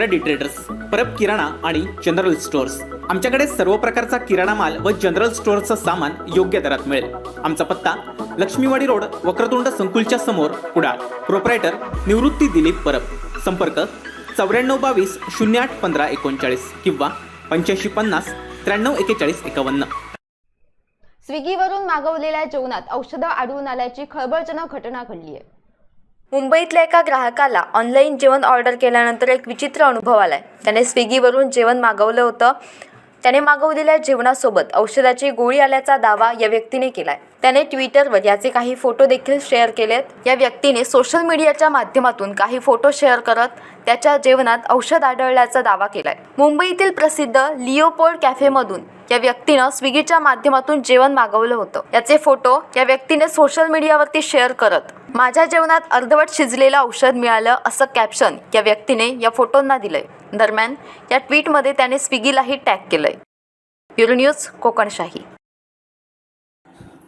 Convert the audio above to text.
खरडी traders Parab किराणा आणि general stores आमच्याकडे सर्व प्रकारचा किराणा माल व जनरल स्टोअरचं सामान योग्य दरात मिळेल. आमचा पत्ता लक्ष्मीवाडी रोड वक्रतुंड संकुलच्या समोर कुडाळ प्रोपरायटर निवृत्ती दिलीप परब. संपर्क चौऱ्याण्णव बावीस शून्य आठ पंधरा एकोणचाळीस किंवा पंच्याऐंशी पन्नास त्र्याण्णव एकेचाळीस एकावन्न. स्विगीवरून मागवलेल्या जेवणात औषधं आढळून आल्याची खळबळजनक घटना घडली आहे मुंबईतल्या एका ग्राहकाला ऑनलाईन जेवण ऑर्डर केल्यानंतर एक विचित्र अनुभव आला आहे त्याने स्विगीवरून जेवण मागवलं होतं. त्याने मागवलेल्या जेवणासोबत औषधाची गोळी आल्याचा दावा या व्यक्तीने केला आहे त्याने ट्विटरवर याचे काही फोटो देखील शेअर केलेत. या व्यक्तीने सोशल मीडियाच्या माध्यमातून काही फोटो शेअर करत त्याच्या जेवणात औषध आढळल्याचा दावा केलाय. मुंबईतील प्रसिद्ध लिओपोल्ड कॅफेमधून या व्यक्तीनं स्विगीच्या माध्यमातून जेवण मागवलं होतं. याचे फोटो या व्यक्तीने सोशल मीडियावरती शेअर करत माझ्या जेवणात अर्धवट शिजलेलं औषध मिळालं असं कॅप्शन या व्यक्तीने या फोटोंना दिलंय. दरम्यान या ट्विटमध्ये त्याने स्विगीलाही टॅग केलंय. Bureau news Kokanshahi.